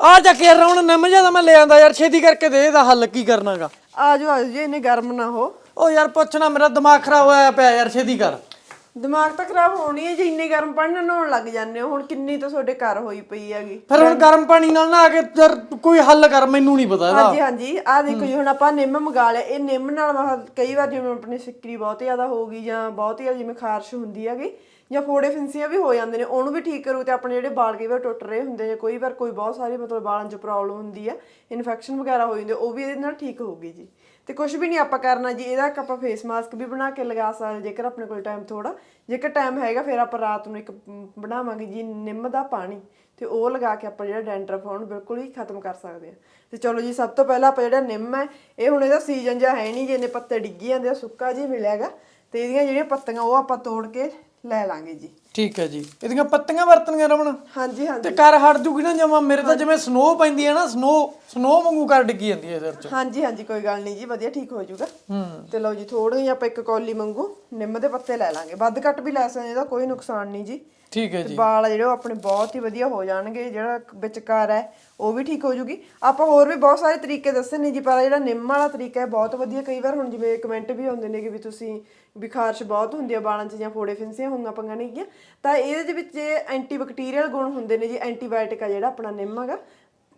ਆ ਜਾ ਕੇ ਰੌਣ ਨਿੰਮ ਜ਼ਿਆਦਾ ਮੈਂ ਲੈ ਆਂਦਾ ਯਾਰ ਛੇਤੀ ਕਰਕੇ ਦੇ ਇਹਦਾ ਹੱਲ ਕੀ ਕਰਨਾਗਾ। ਆ ਜਾਓ ਆ ਜਾਓ ਜੀ ਇੰਨੇ ਗਰਮ ਨਾ ਹੋ। ਉਹ ਯਾਰ ਪੁੱਛਣਾ ਮੇਰਾ ਦਿਮਾਗ ਖਰਾਬ ਹੋਇਆ ਪਿਆ ਯਾਰ ਛੇਤੀ ਕਰ। ਦਿਮਾਗ ਤਾਂ ਖਰਾਬ ਹੋਣੀ ਹੈ ਜੇ ਇੰਨੇ ਗਰਮ ਪਾਣੀ ਨਾਲ ਨਹਾਉਣ ਲੱਗ ਜਾਂਦੇ ਹੋ। ਹੁਣ ਕਿੰਨੀ ਤਾਂ ਤੁਹਾਡੇ ਘਰ ਹੋਈ ਪਈ ਹੈਗੀ। ਫਿਰ ਹੁਣ ਗਰਮ ਪਾਣੀ ਨਾਲ ਨਾ ਆ ਕੇ ਯਾਰ ਕੋਈ ਹੱਲ ਕਰ ਮੈਨੂੰ ਨਹੀਂ ਪਤਾ ਇਹਦਾ। ਹਾਂਜੀ ਹਾਂਜੀ। ਆ ਦੇਖੋ ਜੀ ਹੁਣ ਆਪਾਂ ਨਿੰਮ ਮੰਗਾ ਲਿਆ। ਇਹ ਨਿੰਮ ਨਾਲ ਮਹਾ ਕਈ ਵਾਰ ਜਿਵੇਂ ਆਪਣੀ ਸਿੱਕਰੀ ਬਹੁਤ ਜ਼ਿਆਦਾ ਹੋਊਗੀ ਜਾਂ ਬਹੁਤ ਜ਼ਿਆਦਾ ਜਿਵੇਂ ਖਾਰਸ਼ ਹੁੰਦੀ ਹੈਗੀ ਜਾਂ ਫੋੜੇ ਫਿੰਸੀਆਂ ਵੀ ਹੋ ਜਾਂਦੇ ਨੇ ਉਹਨੂੰ ਵੀ ਠੀਕ ਕਰੂ ਤੇ ਆਪਣੇ ਜਿਹੜੇ ਵਾਲ ਕਈ ਵਾਰ ਟੁੱਟ ਰਹੇ ਹੁੰਦੇ ਜਾਂ ਕੋਈ ਵਾਰ ਕੋਈ ਬਹੁਤ ਸਾਰੀ ਮਤਲਬ ਵਾਲਾਂ 'ਚ ਪ੍ਰੋਬਲਮ ਹੁੰਦੀ ਆ ਇਨਫੈਕਸ਼ਨ ਵਗੈਰਾ ਹੋ ਜਾਂਦੀ ਉਹ ਵੀ ਇਹਦੇ ਨਾਲ ਠੀਕ ਹੋਊਗੀ ਜੀ। ਤੇ ਕੁਝ ਵੀ ਨਹੀਂ ਆਪਾਂ ਕਰਨਾ ਜੀ, ਇਹਦਾ ਇੱਕ ਆਪਾਂ ਫੇਸ ਮਾਸਕ ਵੀ ਬਣਾ ਕੇ ਲਗਾ ਸਕਦੇ ਜੇਕਰ ਆਪਣੇ ਕੋਲ ਟਾਈਮ ਥੋੜਾ ਜੇਕਰ ਟਾਈਮ ਹੈਗਾ, ਫਿਰ ਆਪਾਂ ਰਾਤ ਨੂੰ ਇੱਕ ਬਣਾਵਾਂਗੇ ਜੀ, ਨਿੰਮ ਦਾ ਪਾਣੀ। ਤੇ ਉਹ ਲਗਾ ਕੇ ਆਪਾਂ ਜਿਹੜਾ ਡੈਂਡਰਫ ਹੋਣ ਬਿਲਕੁਲ ਹੀ ਖਤਮ ਕਰ ਸਕਦੇ ਆ ਤੇ ਚਲੋ ਜੀ, ਸਭ ਤੋਂ ਪਹਿਲਾਂ ਆਪਾਂ ਜਿਹੜਾ ਨਿੰਮ ਹੈ, ਇਹ ਹੁਣ ਇਹਦਾ ਸੀਜ਼ਨ ਜਿਹਾ ਹੈ ਨਹੀਂ ਜਿਹਨੇ ਪੱਤੇ ਡਿੱਗੀ ਜਾਂਦੇ ਆ ਸੁੱਕਾ ਜੀ ਮਿਲਿਆਗਾ ਤੇ ਇਹਦੀਆਂ ਜਿਹੜੀਆਂ ਪੱਤੀਆਂ, ਉਹ ਆਪਾਂ ਤੋੜ ਕੇ ਲੈ ਲਾਂਗੇ ਜੀ। ਠੀਕ ਹੈ ਜੀ। ਇਹਦੀਆਂ ਪੱਤੀਆਂ ਵਰਤਣੀਆਂ ਰਮਣ ਹਾਂਜੀ ਹਾਂਜੀ। ਤੇ ਕਰ ਹਟ ਜੂਗੀ ਨਾ ਜਮਾ ਮੇਰੇ ਤਾਂ ਜਿਵੇਂ ਸਨੋ ਪੈਂਦੀ ਹੈ ਨਾ ਸਨੋ ਸਨੋ ਵਾਂਗੂ ਕਰ ਡਿੱਗੀ ਜਾਂਦੀ ਹੈ ਸਿਰ 'ਚ ਹਾਂਜੀ ਹਾਂਜੀ ਕੋਈ ਗੱਲ ਨਹੀਂ ਜੀ ਵਧੀਆ ਠੀਕ ਹੋ ਜਾਊਗਾ ਹੂੰ। ਤੇ ਲਓ ਜੀ ਥੋੜੀ ਜਿਹੀ ਆਪਾਂ ਇੱਕ ਕੌਲੀ ਮੰਗੂ ਨਿੰਮ ਦੇ ਪੱਤੇ ਲੈ ਲਾਂਗੇ। ਵੱਧ ਘੱਟ ਵੀ ਲੈ ਸਕਦੇ ਇਹਦਾ ਕੋਈ ਨੁਕਸਾਨ ਨਹੀਂ ਜੀ। ਠੀਕ ਹੈ ਤੇ ਜੀ। ਵਾਲ ਆ ਜਿਹੜੇ ਉਹ ਆਪਣੇ ਬਹੁਤ ਹੀ ਵਧੀਆ ਹੋ ਜਾਣਗੇ ਜਿਹੜਾ ਵਿਚਕਾਰ ਹੈ ਉਹ ਵੀ ਠੀਕ ਹੋ ਜੂਗੀ। ਆਪਾਂ ਹੋਰ ਵੀ ਬਹੁਤ ਸਾਰੇ ਤਰੀਕੇ ਦੱਸੇ ਨੇ ਜੀ ਪਰ ਜਿਹੜਾ ਨਿੰਮ ਵਾਲਾ ਤਰੀਕਾ ਹੈ ਬਹੁਤ ਵਧੀਆ ਕਈ ਵਾਰ ਹੁਣ ਜਿਵੇਂ ਕਮੈਂਟ ਵੀ ਆਉਂਦੇ ਨੇ ਕਿ ਵੀ ਤੁਸੀਂ ਵੀ ਖਾਰਸ਼ ਬਹੁਤ ਹੁੰਦੀ ਆ ਵਾਲਾਂ 'ਚ ਜਾਂ ਫੋੜੇ ਫਿੰਸੀਆਂ ਹੁੰਗਾ ਪੰਗਾ ਨਹੀਂ ਗਿਆ। ਤਾਂ ਇਹਦੇ ਦੇ ਵਿੱਚ ਐਂਟੀਬੈਕਟੀਰੀਅਲ ਗੁਣ ਹੁੰਦੇ ਨੇ ਜੀ ਐਂਟੀਬਾਇਓਟਿਕ ਆ ਜਿਹੜਾ ਆਪਣਾ ਨਿੰਮ ਹੈਗਾ।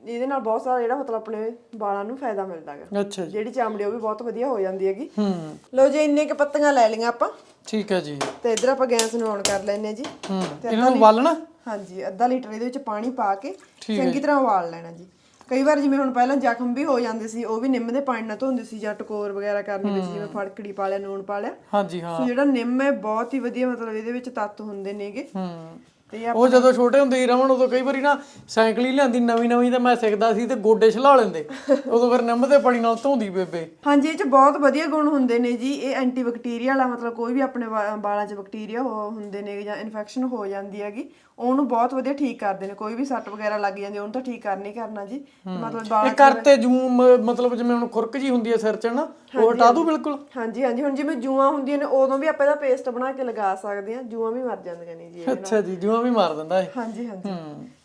ਇਹਦੇ ਨਾਲ ਬਹੁਤ ਸਾਰਾ ਜਿਹੜਾ ਮਤਲਬ ਆਪਣੇ ਵਾਲਾਂ ਨੂੰ ਫਾਇਦਾ ਮਿਲਦਾ ਹੈਗਾ। ਅੱਛਾ ਜੀ। ਜਿਹੜੀ ਚਮੜੀ ਉਹ ਵੀ ਬਹੁਤ ਵਧੀਆ ਹੋ ਜਾਂਦੀ ਹੈਗੀ। ਹੂੰ। ਲਓ ਜੀ ਇੰਨੇ ਕ ਪੱਤੀਆਂ ਲੈ ਲਈਆਂ ਆਪਾਂ। ਠੀਕ ਹੈ ਜੀ। ਤੇ ਇਧਰ ਆਪਾਂ ਗੈਸ ਨੂੰ ਆਨ ਕਰ ਲੈਨੇ ਜੀ। ਹੂੰ। ਇਹਨਾਂ ਨੂੰ ਬਾਲਣਾ ਹਾਂਜੀ ਅੱਧਾ ਲੀਟਰ ਇਹਦੇ ਵਿੱਚ ਪਾਣੀ ਪਾ ਕੇ ਚੰਗੀ ਤਰ੍ਹਾਂ ਉਬਾਲ ਲੈਣਾ ਜੀ। ਕਈ ਵਾਰ ਜਿਵੇਂ ਹੁਣ ਪਹਿਲਾਂ ਜ਼ਖਮ ਵੀ ਹੋ ਜਾਂਦੇ ਸੀ ਉਹ ਵੀ ਨਿੰਮ ਦੇ ਪਾਣੀ ਨਾਲ ਧੋਂਦੇ ਸੀ ਜਾਂ ਟਕੋਰ ਵਗੈਰਾ ਕਰਨੀ ਵਿੱਚ ਜਿਵੇਂ ਫੜਕੜੀ ਪਾ ਲਿਆ ਨੂਣ ਪਾ ਲਿਆ। ਹਾਂਜੀ ਹਾਂ। ਸੋ ਜਿਹੜਾ ਨਿੰਮ ਹੈ ਬਹੁਤ ਹੀ ਵਧੀਆ ਮਤਲਬ ਇਹਦੇ ਵਿੱਚ ਤੱਤ ਹੁੰਦੇ ਨੇਗੇ। ਹੂੰ। ਤੇ ਉਹ ਜਦੋਂ ਛੋਟੇ ਹੁੰਦੇ ਰਮਣ ਉਦੋਂ ਕਈ ਵਾਰੀ ਨਾ ਸਾਈਕਲ ਹੀ ਲਿਆਂਦੀ ਨਵੀਂ ਨਵੀਂ ਤੇ ਮੈਂ ਸਿੱਖਦਾ ਸੀ ਤੇ ਗੋਡੇ ਛਲਾ ਲੈਂਦੇ। ਉਦੋਂ ਫਿਰ ਨਿੰਮ ਦੇ ਪਾਣੀ ਨਾਲ ਧੋਂਦੀ ਬੇਬੇ। ਹਾਂਜੀ ਇਹ ਚ ਬਹੁਤ ਵਧੀਆ ਗੁਣ ਹੁੰਦੇ ਨੇ ਜੀ। ਇਹ ਐਂਟੀਬੈਕਟੀਰੀਅਲ ਆ ਮਤਲਬ ਕੋਈ ਵੀ ਆਪਣੇ ਵਾਲਾਂ 'ਚ ਬੈਕਟੀਰੀਆ ਹੋ ਹੁੰਦੇ ਨੇ ਜਾਂ ਇਨਫੈਕਸ਼ਨ ਹੋ ਜਾਂਦੀ ਹੈਗੀ ਉਹਨੂੰ ਬਹੁਤ ਵਧੀਆ ਠੀਕ ਕਰਦੇ ਨੇ ਕੋਈ ਵੀ ਸੱਟ ਵਗੈਰਾ ਲੱਗ ਜਾਂਦੀ ਉਹਨੂੰ ਤਾਂ ਠੀਕ ਕਰਨੀ ਕਰਨਾ ਜੀ। ਮਤਲਬ ਇਹ ਕਰਤੇ ਜੂਮ ਮਤਲਬ ਜਿਵੇਂ ਹੁਣ ਖੁਰਕ ਜੀ ਹੁੰਦੀ ਹੈ ਸਿਰ 'ਚ ਨਾ ਉਹ ਹਟਾ ਦੂ ਬਿਲਕੁਲ? ਹਾਂਜੀ ਹਾਂਜੀ ਹੁਣ ਜਿਵੇਂ ਜੂਆਂ ਹੁੰਦੀਆਂ ਨੇ ਉਦੋਂ ਵੀ ਆਪਾਂ ਇਹਦਾ ਪੇਸਟ ਬਣਾ ਕੇ ਲਗਾ ਸਕਦੇ ਹਾਂ ਜੂਆਂ ਵੀ ਮਰ ਜਾਂਦੀਆਂ ਨੇ ਜੀ। ਅੱਛਾ ਜੀ ਜੂਆਂ ਵੀ ਮਾਰ ਦਿੰਦਾ ਇਹ। ਹਾਂਜੀ ਹਾਂਜੀ।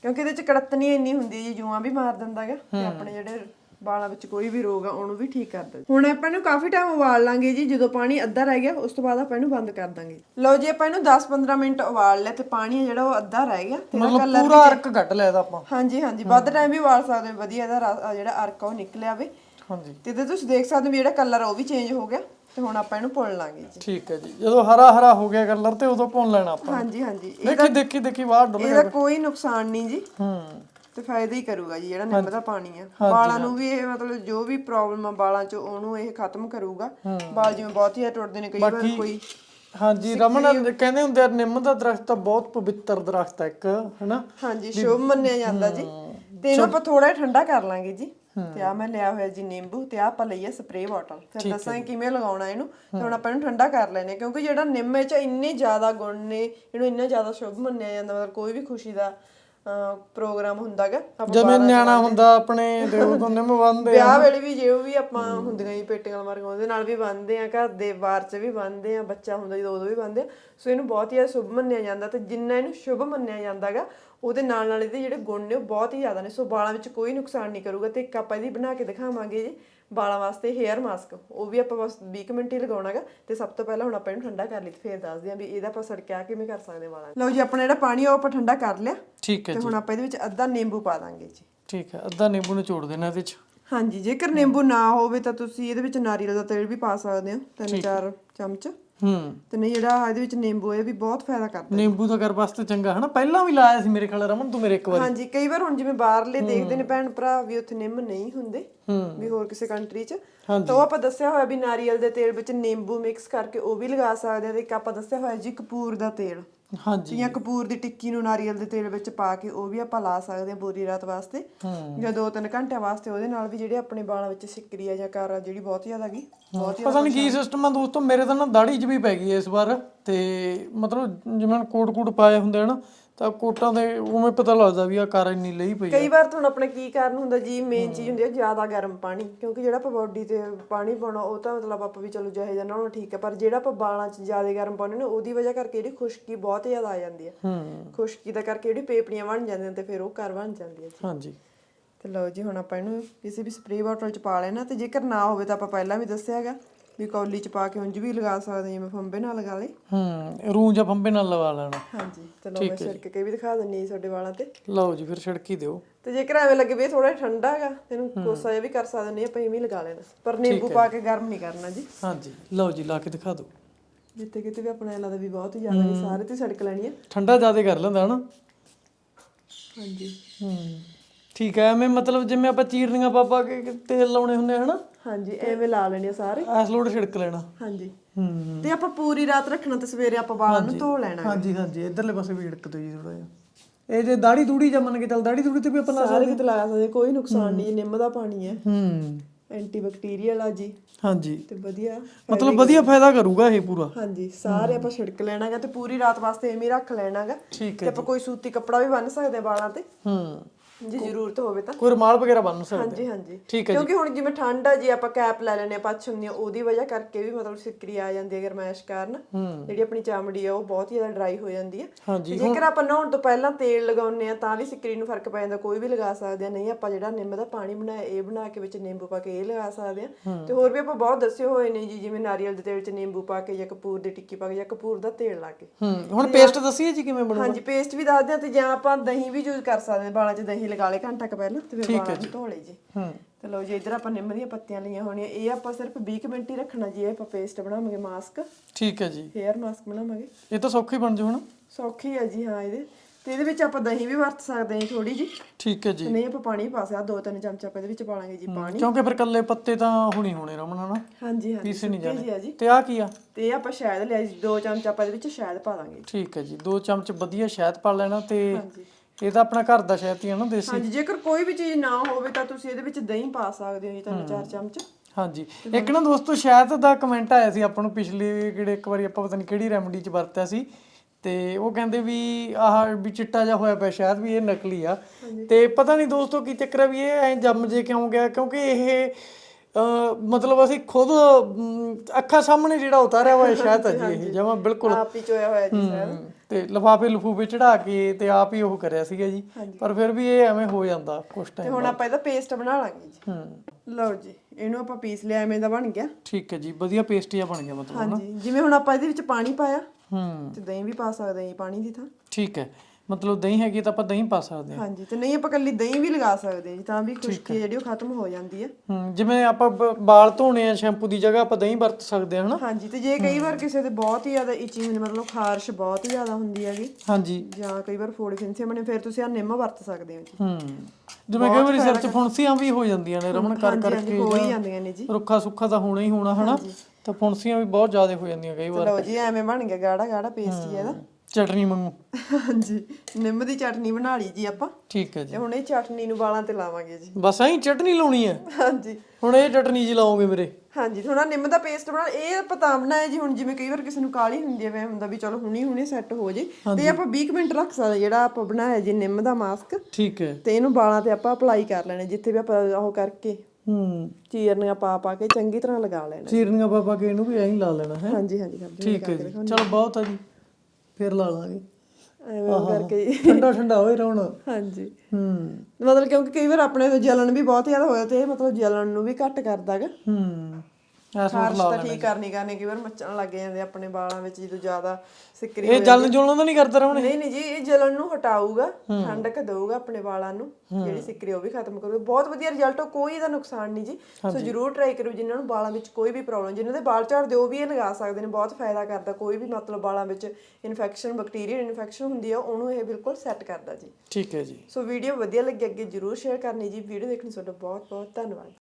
ਕਿਉਂਕਿ ਇਹਦੇ ਚ ਕੜਤਨੀ ਇੰਨੀ ਹੁੰਦੀ ਹੈ ਜੀ ਜੂਆਂ ਵੀ ਮਾਰ ਦਿੰਦਾ ਹੈਗਾ ਤੇ ਆਪਣੇ ਜਿਹੜੇ ਵਾਲਾਂ ਵਿੱਚ ਕੋਈ ਵੀ ਰੋਗ ਆ ਉਹਨੂੰ ਵੀ ਠੀਕ ਕਰਦਾ ਹੁਣ ਆਪਾਂ ਇਹਨੂੰ ਕਾਫੀ ਟਾਈਮ ਉਬਾਲ ਲਾਂਗੇ ਜੀ ਜਦੋਂ ਪਾਣੀ ਅੱਧਾ ਰਹਿ ਗਿਆ ਉਸ ਤੋਂ ਬਾਅਦ ਆਪਾਂ ਇਹਨੂੰ ਬੰਦ ਕਰ ਦਾਂਗੇ। ਲਓ ਜੀ ਆਪਾਂ ਇਹਨੂੰ 10-15 ਮਿੰਟ ਉਬਾਲ ਲਿਆ ਤੇ ਪਾਣੀ ਜਿਹੜਾ ਉਹ ਅੱਧਾ ਰਹਿ ਗਿਆ ਤੇ ਇਹਦਾ ਮਤਲਬ ਪੂਰਾ ਅਰਕ ਕੱਢ ਲਿਆ ਇਹਦਾ ਆਪਾਂ। ਹਾਂਜੀ ਹਾਂਜੀ ਵੱਧ ਟਾਈਮ ਵੀ ਉਬਾਲ ਸਕਦੇ ਹੋ ਵਧੀਆ ਇਹਦਾ ਰਸ- ਜਿਹੜਾ ਅਰਕ ਆ ਉਹ ਨਿਕਲਿਆ ਵੇ। ਹਾਂਜੀ। ਤੇ ਇਹਦੇ ਤੁਸੀਂ ਦੇਖ ਸਕਦੇ ਹੋ ਵੀ ਜਿਹੜਾ ਕਲਰ ਉਹ ਵੀ ਚੇਂਜ ਹੋ ਗਿਆ ਤੇ ਹੁਣ ਆਪਾਂ ਇਹਨੂੰ ਭੁੰਨ ਲਾਂਗੇ ਜੀ। ਠੀਕ ਹੈ ਜੀ। ਜਦੋਂ ਹਰਾ ਹਰਾ ਹੋ ਗਿਆ ਕਲਰ ਤੇ ਉਦੋਂ ਭੁੰਨ ਲੈਣਾ ਆਪਾਂ। ਹਾਂਜੀ ਹਾਂਜੀ। ਦੇਖੀ ਦੇਖੀ ਦੇਖੀ ਬਾਹਰ ਡੁੱਲ ਇਹਦਾ ਕੋਈ ਨੁਕਸਾਨ ਨਹੀਂ ਜੀ। ਹੂੰ। ਤੇ ਫਾਇਦਾ ਹੀ ਕਰੂਗਾ ਜੀ ਜਿਹੜਾ ਨਿੰਮ ਦਾ ਪਾਣੀ ਆ। ਵਾਲਾਂ ਨੂੰ ਵੀ ਇਹ ਮਤਲਬ ਜੋ ਵੀ ਪ੍ਰੋਬਲਮ ਆ ਵਾਲਾਂ 'ਚ ਉਹਨੂੰ ਇਹ ਖਤਮ ਕਰੂਗਾ। ਵਾਲ ਜਿਵੇਂ ਬਹੁਤ ਹੀ ਟੁੱਟਦੇ ਨੇ ਕਈ ਵਾਰ ਕੋਈ ਹਾਂਜੀ ਰਮਨ ਕਹਿੰਦੇ ਹੁੰਦੇ ਆ ਨਿੰਮ ਦਾ ਦਰਖਤ ਤਾਂ ਬਹੁਤ ਪਵਿੱਤਰ ਦਰਖਤ ਹੈ ਇੱਕ ਹੈਨਾ? ਹਾਂਜੀ ਸ਼ੁਭ ਮੰਨਿਆ ਜਾਂਦਾ ਜੀ। ਤੇ ਇਹਨੂੰ ਆਪਾਂ ਥੋੜਾ ਠੰਡਾ ਕਰ ਲਾਂਗੇ ਜੀ। ਤੇ ਆ ਮੈਂ ਲਿਆ ਹੋਇਆ ਜੀ ਨਿੰਬੂ ਤੇ ਆ ਆਪਾਂ ਲਈਏ ਸਪਰੇ ਬੋਟਲ। ਫਿਰ ਦੱਸਾਂਗੇ ਕਿਵੇਂ ਲਗਾਉਣਾ ਇਹਨੂੰ। ਤੇ ਹੁਣ ਆਪਾਂ ਇਹਨੂੰ ਠੰਡਾ ਕਰ ਲੈਨੇ ਕਿਉਂਕਿ ਜਿਹੜਾ ਨਿੰਮ ਇਹ ਚ ਇੰਨੇ ਜ਼ਿਆਦਾ ਗੁਣ ਨੇ ਇਹਨੂੰ ਇੰਨਾ ਜ਼ਿਆਦਾ ਸ਼ੁਭ ਮੰਨਿਆ ਜਾਂਦਾ ਮਤਲਬ ਕੋਈ ਵੀ ਖੁਸ਼ੀ ਦਾ ਪ੍ਰੋਗਰਾਮ ਹੁੰਦਾਗਾ ਆਪਾਂ ਜਿਵੇਂ ਨਿਆਣਾ ਹੁੰਦਾ ਆਪਣੇ ਦੇ ਉਦੋਂ ਨਿੰਮ ਬੰਨਦੇ ਵਿਆਹ ਵੇਲੇ ਵੀ ਜੇ ਉਹ ਵੀ ਆਪਾਂ ਹੁੰਦੀਆਂ ਹੀ ਪੇਟੀਆਂ ਮਾਰੀਆਂ ਉਹਦੇ ਨਾਲ ਵੀ ਬੰਨਦੇ ਆ ਘਰ ਦੇ ਬਾਹਰ 'ਚ ਵੀ ਬੰਨਦੇ ਆ ਬੱਚਾ ਹੁੰਦਾ ਜਦੋਂ ਉਦੋਂ ਵੀ ਬੰਨਦੇ ਆ। ਸੋ ਇਹਨੂੰ ਬਹੁਤ ਹੀ ਸ਼ੁਭ ਮੰਨਿਆ ਜਾਂਦਾ ਤੇ ਜਿੰਨਾ ਇਹਨੂੰ ਸ਼ੁਭ ਮੰਨਿਆ ਜਾਂਦਾਗਾ ਉਹਦੇ ਨਾਲ ਨਾਲ ਇਹਦੇ ਜਿਹੜੇ ਗੁਣ ਨੇ ਉਹ ਬਹੁਤ ਹੀ ਜ਼ਿਆਦਾ ਨੇ। ਸੋ ਵਾਲਾਂ ਵਿੱਚ ਕੋਈ ਨੁਕਸਾਨ ਨਹੀਂ ਕਰੂਗਾ ਤੇ ਇੱਕ ਆਪਾਂ ਇਹਦੀ ਬਣਾ ਕੇ ਦਿਖਾਵਾਂਗੇ ਜੀ ਵਾਲਾਂ ਵਾਸਤੇ ਹੇਅਰ ਮਾਸਕ ਉਹ ਵੀ ਆਪਾਂ ਬਸ 20 ਕੁ ਮਿੰਟ ਹੀ ਲਗਾਉਣਾਗਾ ਤੇ ਸਭ ਤੋਂ ਪਹਿਲਾਂ ਹੁਣ ਆਪਾਂ ਇਹਨੂੰ ਠੰਡਾ ਕਰ ਲਈ ਤੇ ਫੇਰ ਦੱਸਦੇ ਆਂ ਵੀ ਇਹਦਾ ਆਪਾਂ ਸੜਕਿਆ ਕਿਵੇਂ ਕਰ ਸਕਦੇ ਹਾਂ ਵਾਲਾਂ। ਲਓ ਜੀ ਆਪਣਾ ਜਿਹੜਾ ਪਾਣੀ ਆ ਉਹ ਆਪਾਂ ਠੰਡਾ ਕਰ ਲਿਆ। ਠੀਕ ਹੈ ਤੇ ਹੁਣ ਆਪਾਂ ਇਹਦੇ ਵਿੱਚ ਅੱਧਾ ਨਿੰਬੂ ਪਾ ਦਾਂਗੇ ਜੀ। ਠੀਕ ਹੈ ਅੱਧਾ ਨਿੰਬੂ ਨਿਚੋੜ ਦੇਣਾ ਇਹਦੇ 'ਚ। ਹਾਂਜੀ ਜੇਕਰ ਨਿੰਬੂ ਨਾ ਹੋਵੇ ਤਾਂ ਤੁਸੀਂ ਇਹਦੇ ਵਿੱਚ ਨਾਰੀਅਲ ਦਾ ਤੇਲ ਵੀ ਪਾ ਸਕਦੇ ਹੋ ਤਿੰਨ ਚਾਰ ਚਮਚ। ਹੂੰ। ਤੇ ਨਹੀਂ ਜਿਹੜਾ ਇਹਦੇ ਵਿੱਚ ਨਿੰਬੂ ਇਹ ਵੀ ਬਹੁਤ ਫਾਇਦਾ ਕਰਦਾ ਨਿੰਬੂ ਤਾਂ ਕਰ ਵਾਸਤੇ ਚੰਗਾ ਹਨਾ? ਪਹਿਲਾਂ ਵੀ ਲਾਇਆ ਸੀ ਮੇਰੇ ਖਿਆਲ ਰਮਨ ਤੂੰ ਮੇਰੇ ਇੱਕ ਵਾਰ। ਹਾਂਜੀ ਕਈ ਵਾਰ ਹੁਣ ਜਿਵੇਂ ਬਾਹਰਲੇ ਦੇਖਦੇ ਨੇ ਭੈਣ ਭਰਾ ਵੀ ਉੱਥੇ ਨਿੰਮ ਨਹੀਂ ਹੁੰਦੇ ਵੀ ਹੋਰ ਕਿਸੇ ਕੰਟਰੀ 'ਚ। ਤਾਂ ਉਹ ਆਪਾਂ ਦੱਸਿਆ ਹੋਇਆ ਵੀ ਨਾਰੀਅਲ ਦੇ ਤੇਲ ਵਿੱਚ ਨਿੰਬੂ ਮਿਕਸ ਕਰਕੇ ਉਹ ਵੀ ਲਗਾ ਸਕਦੇ ਆ ਤੇ ਇੱਕ ਆਪਾਂ ਦੱਸਿਆ ਹੋਇਆ ਜੀ ਕਪੂਰ ਦਾ ਤੇਲ। ਹਾਂਜੀ। ਜਾਂ ਕਪੂਰ ਦੀ ਟਿੱਕੀ ਨੂੰ ਨਾਰੀਅਲ ਦੇ ਤੇਲ ਵਿੱਚ ਪਾ ਕੇ ਉਹ ਵੀ ਆਪਾਂ ਲਾ ਸਕਦੇ ਹਾਂ ਪੂਰੀ ਰਾਤ ਵਾਸਤੇ। ਜਾਂ ਦੋ ਤਿੰਨ ਘੰਟਿਆਂ ਵਾਸਤੇ ਉਹਦੇ ਨਾਲ ਵੀ ਜਿਹੜੇ ਆਪਣੇ ਵਾਲਾਂ ਵਿੱਚ ਸਿੱਕਰੀ ਆ ਜਾਂ ਕਰ ਜਿਹੜੀ ਬਹੁਤ ਜ਼ਿਆਦਾ ਗਈ ਬਹੁਤ ਪਤਾ ਨਹੀਂ ਕੀ ਸਿਸਟਮ ਆ ਦੋਸਤੋ ਮੇਰੇ ਤਾਂ ਨਾ ਦਾੜੀ 'ਚ ਵੀ ਪੈ ਗਈ ਇਸ ਵਾਰ ਤੇ ਮਤਲਬ ਜਿਵੇਂ ਕੋਟ ਕੋਟ ਪਾਏ ਹੁੰਦੇ ਹਨ ਤਾਂ ਕੋਟਾਂ ਦੇ ਉਵੇਂ ਪਤਾ ਲੱਗਦਾ ਵੀ ਆ ਕਾਰ ਇੰਨੀ ਲਈ ਪਈ ਆ। ਕਈ ਵਾਰ ਤੁਹਾਨੂੰ ਆਪਣਾ ਕੀ ਕਾਰਨ ਹੁੰਦਾ ਜੀ ਮੇਨ ਚੀਜ਼ ਹੁੰਦੀ ਹੈ ਜ਼ਿਆਦਾ ਗਰਮ ਪਾਣੀ ਕਿਉਂਕਿ ਜਿਹੜਾ ਆਪਾਂ ਬਾਡੀ ਤੇ ਪਾਣੀ ਪਾਉਣਾ ਉਹ ਤਾਂ ਮਤਲਬ ਆਪਾਂ ਵੀ ਚਲੋ ਜਿਹੇ ਜਾਣਾ ਉਹ ਠੀਕ ਹੈ ਪਰ ਜਿਹੜਾ ਆਪਾਂ ਵਾਲਾਂ 'ਚ ਜ਼ਿਆਦਾ ਗਰਮ ਪਾਉਂਦੇ ਨੇ ਉਹਦੀ ਵਜ੍ਹਾ ਕਰਕੇ ਜਿਹੜੀ ਖੁਸ਼ਕੀ ਬਹੁਤ ਜ਼ਿਆਦਾ ਆ ਜਾਂਦੀ ਹੈ ਹੂੰ। ਖੁਸ਼ਕੀ ਦਾ ਕਰਕੇ ਜਿਹੜੀ ਪੇਪੜੀਆਂ ਬਣ ਜਾਂਦੀਆਂ ਤੇ ਫਿਰ ਉਹ ਕਰ ਬਣ ਜਾਂਦੀ ਹੈ ਜੀ। ਹਾਂਜੀ। ਤੇ ਲਓ ਜੀ ਹੁਣ ਆਪਾਂ ਇਹਨੂੰ ਕਿਸੇ ਵੀ ਸਪਰੇਅ ਬੋਟਲ ਚ ਪਾ ਲੈਣਾ ਤੇ ਜੇਕਰ ਨਾ ਹੋਵੇ ਤਾਂ ਆਪਾਂ ਪਹਿਲਾਂ ਵੀ ਦੱਸਿਆ ਹੈਗਾ ਵੀ ਕੌਲੀ ਚ ਪਾ ਕੇ ਉਂਝ ਵੀ ਲਗਾ ਸਕਦੇ ਹਾਂ, ਜਿਵੇਂ ਫੰਬੇ ਨਾਲ ਲਗਾ ਲੇ ਹੂੰ ਰੂੰ ਜਾਂ ਫੰਬੇ ਨਾਲ ਲਵਾ ਲੈਣਾ। ਹਾਂਜੀ ਲਓ ਮੈਂ ਛਿੜਕ ਕੇ ਵੀ ਦਿਖਾ ਦਿੰਨੀ ਤੁਹਾਡੇ ਵਾਲਾਂ ਤੇ। ਲਓ ਜੀ ਫਿਰ ਛਿੜਕੀ ਦਿਓ। ਤੇ ਜੇਕਰ ਐਵੇਂ ਲੱਗੇ ਵੀ ਥੋੜਾ ਠੰਡਾ ਹੈਗਾ ਤੇ ਇਹਨੂੰ ਕੋਸਾ ਜਿਹਾ ਵੀ ਕਰ ਸਕਦੇ ਨਹੀਂ ਆਪਾਂ ਇਵੇਂ ਹੀ ਲਗਾ ਲੈਣਾ। ਪਰ ਨਿੰਬੂ ਪਾ ਕੇ ਗਰਮ ਨਹੀਂ ਕਰਨਾ ਜੀ। ਹਾਂਜੀ ਲਓ ਜੀ ਲਾ ਕੇ ਦਿਖਾ ਦਿਓ। ਜਿੱਥੇ ਕਿਤੇ ਵੀ ਆਪਣਾ ਲੱਗਦਾ ਵੀ ਬਹੁਤ ਹੀ ਜ਼ਿਆਦਾ ਨਹੀਂ ਸਾਰੇ ਤੇ ਛੜਕ ਲੈਣੀ ਹੈ ਠੰਡਾ ਜ਼ਿਆਦਾ ਕਰ ਲੈਂਦਾ ਹਨਾ? ਹਾਂਜੀ। ਹੂੰ। ਠੀਕ ਹੈ ਐਵੇਂ ਮਤਲਬ ਜਿਵੇਂ ਆਪਾਂ ਚੀਰਨੀਆਂ ਪਾ ਪਾ ਕੇ ਤੇਲ ਲਾਉਣੇ ਹੁੰਦੇ ਹਨਾ? ਹਾਂਜੀ ਐਵੇਂ ਲਾ ਲੈਣੀ ਆ ਸਾਰੇ। ਐਸ ਲੋਡ ਛਿੜਕ ਲੈਣਾ। ਹਾਂਜੀ। ਹੂੰ। ਤੇ ਆਪਾਂ ਪੂਰੀ ਰਾਤ ਰੱਖਣਾ ਤੇ ਸਵੇਰੇ ਆਪਾਂ ਵਾਲਾਂ ਨੂੰ ਧੋ ਲੈਣਾ ਹਾਂਜੀ ਹਾਂਜੀ ਇਧਰਲੇ ਪਾਸੇ ਵੀ ਛਿੜਕ ਦਿਓ ਜੀ ਥੋੜਾ ਜਿਹਾ। ਇਹ ਜੇ ਦਾੜੀ ਦੂੜੀ ਜਾਂ ਮੰਨ ਕੇ ਚੱਲ ਦਾੜੀ ਦੂੜੀ ਤੇ ਵੀ ਆਪਾਂ ਲਾ ਸਾਰੇ ਕਿਤੇ ਲਾ ਸਕਦੇ ਕੋਈ ਨੁਕਸਾਨ ਨਹੀਂ ਨਿੰਮ ਦਾ ਪਾਣੀ ਹੈ। ਹੂੰ। ਐਂਟੀ ਬੈਕਟੀਰੀਅਲ ਆ ਜੀ। ਹਾਂਜੀ। ਤੇ ਵਧੀਆ ਮਤਲਬ ਵਧੀਆ ਫਾਇਦਾ ਕਰੂਗਾ ਇਹ ਪੂਰਾ। ਹਾਂਜੀ ਸਾਰੇ ਆਪਾਂ ਛਿੜਕ ਲੈਣਾਗਾ ਤੇ ਪੂਰੀ ਰਾਤ ਵਾਸਤੇ ਐਵੇਂ ਰੱਖ ਲੈਣਾਗਾ ਠੀਕ ਤੇ ਆਪਾਂ ਕੋਈ ਸੂਤੀ ਕੱਪੜਾ ਵੀ ਬੰਨ ਸਕਦੇ ਆ ਵਾਲਾਂ ਤੇ। ਹੂੰ। ਜੇ ਜ਼ਰੂਰਤ ਹੋਵੇ ਤਾਂ। ਕੋਈ ਰੁਮਾਲ ਵਗੈਰਾ ਬੰਨ ਸਕਦੇ ਹਾਂਜੀ ਹਾਂਜੀ। ਠੀਕ ਹੈ ਕਿਉਂਕਿ ਹੁਣ ਜਿਵੇਂ ਠੰਡ ਆ ਜੀ ਆਪਾਂ ਕੈਪ ਲੈ ਲੈਨੇ ਆ ਪੱਛਮ ਦੀ ਉਹਦੀ ਵਜ੍ਹਾ ਕਰਕੇ ਵੀ ਮਤਲਬ ਸਿੱਕਰੀ ਆ ਜਾਂਦੀ ਹੈ ਗਰਮੈਸ਼ ਕਾਰਨ। ਜਿਹੜੀ ਆਪਣੀ ਚਮੜੀ ਆ ਉਹ ਬਹੁਤ ਜ਼ਿਆਦਾ ਡਰਾਈ ਹੋ ਜਾਂਦੀ ਹੈ ਜੇਕਰ ਆਪਾਂ ਨਹਾਉਣ ਤੋਂ ਪਹਿਲਾਂ ਤੇਲ ਲਗਾਉਂਦੇ ਆ ਤਾਂ ਵੀ ਸਿੱਕਰੀ ਨੂੰ ਫ਼ਰਕ ਪੈ ਜਾਂਦਾ ਕੋਈ ਵੀ ਲਗਾ ਸਕਦੇ ਆ ਨਹੀਂ ਆਪਾਂ ਜਿਹੜਾ ਨਿੰਮ ਦਾ ਪਾਣੀ ਬਣਾਇਆ ਇਹ ਬਣਾ ਕੇ ਵਿੱਚ ਨਿੰਬੂ ਪਾ ਕੇ ਇਹ ਲਗਾ ਸਕਦੇ ਆ ਤੇ ਹੋਰ ਵੀ ਆਪਾਂ ਬਹੁਤ ਦੱਸੇ ਹੋਏ ਨੇ ਜੀ ਜਿਵੇਂ ਨਾਰੀਅਲ ਦੇ ਤੇਲ 'ਚ ਨਿੰਬੂ ਪਾ ਕੇ ਜਾਂ ਕਪੂਰ ਦੀ ਟਿੱਕੀ ਪਾ ਕੇ ਜਾਂ ਕਪੂਰ ਦਾ ਤੇਲ ਲਾ ਕੇ। ਹੁਣ ਪੇਸਟ ਦੱਸੀਏ ਜੀ ਕਿਵੇਂ ਬਣੂ ਹਾਂਜੀ ਪੇਸਟ ਵੀ ਦੱਸਦੇ ਆ ਤੇ ਜਾਂ ਆਪਾਂ ਦਹੀਂ ਵੀ ਯੂਜ਼ ਕਰ ਸਕਦੇ ਆ ਵਾਲਾਂ 'ਚ ਦਹੀਂ ਲਗਾ ਲੇ ਘੰਟਾ ਕੁ ਪਹਿਲਾਂ ਤੇ ਫਿਰ ਵਾਲਾਂ ਨੂੰ ਧੋ ਲਏ ਜੀ। ਹੂੰ। ਤੇ ਲਓ ਜੀ ਇੱਧਰ ਆਪਾਂ ਨਿੰਮ ਦੀਆਂ ਪੱਤੀਆਂ ਲਈਆਂ ਹੋਣੀਆਂ। ਇਹ ਆਪਾਂ ਸਿਰਫ 20 ਕੁ ਮਿੰਟ ਹੀ ਰੱਖਣਾ ਜੀ ਇਹ ਆਪਾਂ ਪੇਸਟ ਬਣਾਵਾਂਗੇ ਮਾਸਕ ਠੀਕ ਹੈ ਜੀ। ਹੇਅਰ ਮਾਸਕ ਬਣਾਵਾਂਗੇ। ਇਹ ਤਾਂ ਸੌਖਾ ਬਣ ਜੂ ਹਨਾ? ਸੌਖੀ ਹੈ ਜੀ ਹਾਂ ਇਹਦੇ। ਤੇ ਇਹਦੇ ਵਿੱਚ ਆਪਾਂ ਦਹੀਂ ਵੀ ਵਰਤ ਸਕਦੇ ਹਾਂ ਥੋੜੀ ਜੀ ਠੀਕ ਹੈ ਜੀ। ਨਹੀਂ ਆਪਾਂ ਪਾਣੀ ਪਾ ਸਕਦੇ ਦੋ ਤਿੰਨ ਚਮਚਾ ਆਪਾਂ ਇਹਦੇ ਵਿੱਚ ਪਾ ਲਾਂਗੇ ਜੀ ਪਾਣੀ। ਕਿਉਂਕਿ ਫਿਰ ਕੱਲੇ ਪੱਤੇ ਤਾਂ ਹੁਣੀ ਹੋਣੇ ਰਮਨ ਹਨਾ? ਹਾਂਜੀ ਹਾਂਜੀ ਪੀਸੇ ਨਹੀਂ ਸੁੱਕੇ ਜੀ ਆ ਜੀ। ਤੇ ਆ ਕੀ ਆ? ਤੇ ਇਹ ਆਪਾਂ ਸ਼ਾਇਦ ਲਿਆ ਜੀ ਦੋ ਚਮਚਾ ਆਪਾਂ ਇਹਦੇ ਵਿੱਚ ਸ਼ਾਇਦ ਪਾ ਦਾਂਗੇ ਠੀਕ ਹੈ ਜੀ ਦੋ ਚਮਚ ਵਧੀਆ ਸ਼ਹਿਦ ਪਾ ਲੈਣਾ ਤੇ ਹਾਂਜੀ। ਇਹ ਤਾਂ ਆਪਣਾ ਘਰ ਦਾ ਸ਼ਹਿਦ ਹੀ ਨਾ ਦੇਸੀ। ਹਾਂਜੀ ਜੇਕਰ ਕੋਈ ਵੀ ਚੀਜ਼ ਨਾ ਹੋਵੇ ਤਾਂ ਤੁਸੀਂ ਇਹਦੇ ਵਿੱਚ ਦਹੀਂ ਪਾ ਸਕਦੇ ਹੋ ਜੀ ਤਿੰਨ ਚਾਰ ਚਮਚ। ਹਾਂਜੀ। ਇੱਕ ਨਾ ਦੋਸਤੋ ਸ਼ਹਿਦ ਦਾ ਕਮੈਂਟ ਆਇਆ ਸੀ ਆਪਾਂ ਨੂੰ ਪਿਛਲੀ ਕਿਹੜੇ ਇੱਕ ਵਾਰੀ ਆਪਾਂ ਪਤਾ ਨਹੀਂ ਕਿਹੜੀ ਰੈਮਡੀ ਚ ਵਰਤਿਆ ਸੀ। ਤੇ ਉਹ ਕਹਿੰਦੇ ਵੀ ਆਹ ਵੀ ਚਿੱਟਾ ਜਿਹਾ ਹੋਇਆ ਪਿਆ ਸ਼ਾਇਦ ਵੀ ਇਹ ਨਕਲੀ ਆ। ਤੇ ਪਤਾ ਨਹੀਂ ਦੋਸਤੋ ਕੀ ਚੱਕਰ ਆ ਵੀ ਇਹ ਐ ਜੰਮ ਜੇ ਕਿਉਂ ਗਿਆ ਕਿਉਂਕਿ ਇਹ ਅਹ, ਮਤਲਬ ਅਸੀਂ ਖੁਦ ਅਮ, ਅੱਖਾਂ ਸਾਹਮਣੇ ਜਿਹੜਾ ਉਤਾਰਿਆ ਹੋਇਆ ਸ਼ਾਇਦ ਆ ਜੀ ਇਹ ਜਮਾ ਬਿਲਕੁਲ। ਆਪ ਹੀ ਚੋਇਆ ਹੋਇਆ ਜੀ ਸ਼ਾਇਦ ਹਮ, ਤੇ ਲਫਾਫੇ ਲਫੂਫੇ ਚੜਾ ਕੇ ਤੇ ਆਪ ਹੀ ਉਹ ਕਰਿਆ ਸੀਗਾ ਜੀ। ਪਰ ਫਿਰ ਵੀ ਇਹ ਐਵੇਂ ਹੋ ਜਾਂਦਾ ਕੁਛ ਤੇ ਟਾਈਮ ਹੁਣ ਆਪਾਂ ਇਹਦਾ ਪੇਸਟ ਬਣਾ ਲਾਂਗੇ ਜੀ। ਹੂੰ। ਲਓ ਜੀ ਇਹਨੂੰ ਆਪਾਂ ਪੀਸ ਲਿਆ ਐਵੇਂ ਦਾ ਬਣ ਗਿਆ। ਠੀਕ ਹੈ ਜੀ ਵਧੀਆ ਪੇਸਟ ਜਿਹਾ ਬਣ ਗਿਆ ਮਤਲਬ ਹਾਂਜੀ ਜਿਵੇਂ ਹੁਣ ਆਪਾਂ ਇਹਦੇ ਵਿੱਚ ਪਾਣੀ ਪਾਇਆ। ਹੂੰ। ਤੇ ਦਹੀਂ ਵੀ ਪਾ ਸਕਦੇ ਹਾਂ ਪਾਣੀ ਦੀ ਥਾਂ। ਠੀਕ ਹੈ। ਮਤਲਬ ਦਹੀਂ ਹੈਗੀ ਤਾਂ ਆਪਾਂ ਦਹੀਂ ਪਾ ਸਕਦੇ ਹਾਂ। ਹਾਂਜੀ ਤੇ ਨਹੀਂ ਆਪਾਂ ਕੱਲੀ ਦਹੀਂ ਵੀ ਲਗਾ ਸਕਦੇ ਹਾਂ ਜੀ ਤਾਂ ਵੀ ਖੁਸ਼ਕੀ ਹੈ। ਜਿਹੜੀ ਉਹ ਖਤਮ ਹੋ ਜਾਂਦੀ ਹੈ। ਹੂੰ ਜਿਵੇਂ ਆਪਾਂ ਬ- ਵਾਲ ਧੋਣੇ ਆ ਸ਼ੈਂਪੂ ਦੀ ਜਗ੍ਹਾ ਆਪਾਂ ਦਹੀਂ ਵਰਤ ਸਕਦੇ ਹਾਂ ਹਨਾ? ਹਾਂਜੀ ਤੇ ਜੇ ਕਈ ਵਾਰ ਕਿਸੇ ਦੇ ਬਹੁਤ ਹੀ ਜ਼ਿਆਦਾ ਇਚੀ ਹੁੰਦੀ ਮਤਲਬ ਖਾਰਸ਼ ਬਹੁਤ ਹੀ ਜ਼ਿਆਦਾ ਹੁੰਦੀ ਹੈਗੀ ਹਾਂਜੀ। ਜਾਂ ਕਈ ਵਾਰ ਫੋੜੀ ਫਿੰਸੀਆਂ ਬਣੇ ਫਿਰ ਤੁਸੀਂ ਆ ਨਿੰਮ ਵਰਤ ਸਕਦੇ ਹੋ ਜੀ। ਹੂੰ ਜਿਵੇਂ ਕਈ ਵਾਰੀ ਸਿਰ 'ਚ ਫੁੰਸੀਆਂ ਵੀ ਹੋ ਜਾਂਦੀਆਂ ਨੇ ਰਮਣ ਕਰ ਕਰਕੇ ਹੋ ਹੀ ਜਾਂਦੀਆਂ ਨੇ ਜੀ। ਰੁੱਖਾ ਸੁੱਖਾ ਤਾਂ ਹੋਣਾ ਹੀ ਹੋਣਾ ਹਨਾ? ਤਾਂ ਫੁੰਸੀਆਂ ਵੀ ਬਹੁਤ ਜ਼ਿਆਦਾ ਹੋ ਜਾਂਦੀਆਂ ਕਈ ਵਾਰ। ਚਲੋ ਜੀ ਐਵੇਂ ਬਣ ਗਿਆ ਗਾੜਾ ਗਾੜਾ ਪੇਸਟ ਹੀ ਇਹਦਾ। ਚਟਨੀ ਵਾਂਗੂ ਹਾਂਜੀ ਨਿੰਮ ਦੀ ਚਟਨੀ ਬਣਾ ਲਈ ਜੀ ਆਪਾਂ। ਠੀਕ ਹੈ ਜੀ। ਤੇ ਹੁਣ ਇਹ ਚਟਨੀ ਨੂੰ ਵਾਲਾਂ ਤੇ ਲਾਵਾਂਗੇ ਜੀ। ਬਸ ਐਂ ਚਟਨੀ ਲਾਉਣੀ ਹੈ? ਹਾਂਜੀ। ਹੁਣ ਇਹ ਚਟਨੀ ਜੀ ਲਾਓਗੇ ਮੇਰੇ। ਹਾਂਜੀ ਥੋੜਾ ਨਿੰਮ ਦਾ ਪੇਸਟ ਬਣਾ ਇਹ ਪਤਾ ਬਣਾਇਆ ਜੀ ਹੁਣ ਜਿਵੇਂ ਕਈ ਵਾਰ ਕਿਸੇ ਨੂੰ ਕਾਲੀ ਹੁੰਦੀ ਹੈ ਵੇ ਹੁੰਦਾ ਵੀ ਚਲੋ ਹੁਣੀ ਹੁਣੀ ਸੈੱਟ ਹੋ ਜੇ। ਤੇ ਆਪਾਂ 20 ਕੁ ਮਿੰਟ ਰੱਖ ਸਕਦੇ ਜਿਹੜਾ ਆਪਾਂ ਬਣਾਇਆ ਜੀ ਨਿੰਮ ਦਾ ਮਾਸਕ ਠੀਕ ਹੈ। ਤੇ ਇਹਨੂੰ ਵਾਲਾਂ ਤੇ ਆਪਾਂ ਅਪਲਾਈ ਕਰ ਲੈਣਾ ਜਿੱਥੇ ਵੀ ਆਪਾਂ ਉਹ ਕਰਕੇ। ਹੂੰ। ਚੀਰਨੀਆਂ ਪਾ ਪਾ ਕੇ ਚੰਗੀ ਤਰ੍ਹਾਂ ਲਗਾ ਲੈਣਾ। ਚੀਰਨੀਆਂ ਪਾ ਪਾ ਕੇ ਇਹਨੂੰ ਵੀ ਐਂ ਲਾ ਲੈਣਾ ਹੈ? ਹਾਂਜੀ ਹਾਂਜੀ ਠੀਕ ਹੈ ਜੀ। ਚਲੋ ਬਹੁਤ ਆ ਜੀ। ਫਿਰ ਲਾ ਲਾਂਗੇ। ਐਵੇਂ ਕਰਕੇ। ਠੰਡਾ ਠੰਡਾ ਹੋਏ ਰਹੁਣ ਹਾਂਜੀ। ਹੂੰ। ਮਤਲਬ ਕਿਉਂਕਿ ਕਈ ਵਾਰ ਆਪਣੇ ਤੋਂ ਜਲਨ ਵੀ ਬਹੁਤ ਜ਼ਿਆਦਾ ਹੋਇਆ ਤੇ ਇਹ ਮਤਲਬ ਜਲਨ ਨੂੰ ਵੀ ਘੱਟ ਕਰਦਾਗਾ। ਹੂੰ। ਖਾਰਸ਼ ਤਾਂ ਠੀਕ ਕਰਨੀ ਕਰਨੀ ਕਈ ਵਾਰ ਮੱਚਣ ਲੱਗ ਜਾਂਦੇ ਆਪਣੇ ਵਾਲਾਂ ਵਿੱਚ ਜਦੋਂ ਜ਼ਿਆਦਾ ਸਿੱਕਰੀ ਇਹ ਜਲਨ ਜੁਲਨ ਤਾਂ ਨਹੀਂ ਕਰਦਾ ਰਮਣ? ਨਹੀਂ ਨਹੀਂ ਜੀ ਇਹ ਜਲਨ ਨੂੰ ਹਟਾਊਗਾ ਠੰਡਕ ਦੇਊਗਾ ਆਪਣੇ ਵਾਲਾਂ ਨੂੰ ਜਿਹੜੀ ਸਿੱਕਰੀ ਉਹ ਵੀ ਖਤਮ ਕਰੂਗਾ। ਬਹੁਤ ਵਧੀਆ ਰਿਜ਼ਲਟ ਕੋਈ ਇਹਦਾ ਨੁਕਸਾਨ ਨਹੀਂ ਜੀ। ਸੋ ਜਰੂਰ ਟਰਾਈ ਕਰੋ ਜਿਨ੍ਹਾਂ ਨੂੰ ਵਾਲਾਂ ਵਿੱਚ ਕੋਈ ਵੀ ਪ੍ਰੋਬਲਮ ਜਿਨ੍ਹਾਂ ਦੇ ਵਾਲ ਝੜਦੇ ਉਹ ਵੀ ਇਹ ਲਗਾ ਸਕਦੇ ਨੇ ਬਹੁਤ ਫਾਇਦਾ ਕਰਦਾ ਕੋਈ ਵੀ ਮਤਲਬ ਵਾਲਾਂ ਵਿੱਚ ਇਨਫੈਕਸ਼ਨ ਬੈਕਟੀਰੀਅਲ ਇਨਫੈਕਸ਼ਨ ਹੁੰਦੀ ਆ ਉਹਨੂੰ ਇਹ ਬਿਲਕੁਲ ਸੈੱਟ ਕਰਦਾ ਜੀ। ਠੀਕ ਹੈ ਜੀ। ਸੋ ਵੀਡੀਓ ਵਧੀਆ ਲੱਗੀ ਅੱਗੇ ਜਰੂਰ ਸ਼ੇਅਰ ਕਰਨੀ ਜੀ। ਵੀਡੀਓ ਦੇਖਣੀ ਤੁਹਾਡਾ ਬਹੁਤ ਬਹੁਤ ਧੰਨਵਾਦ।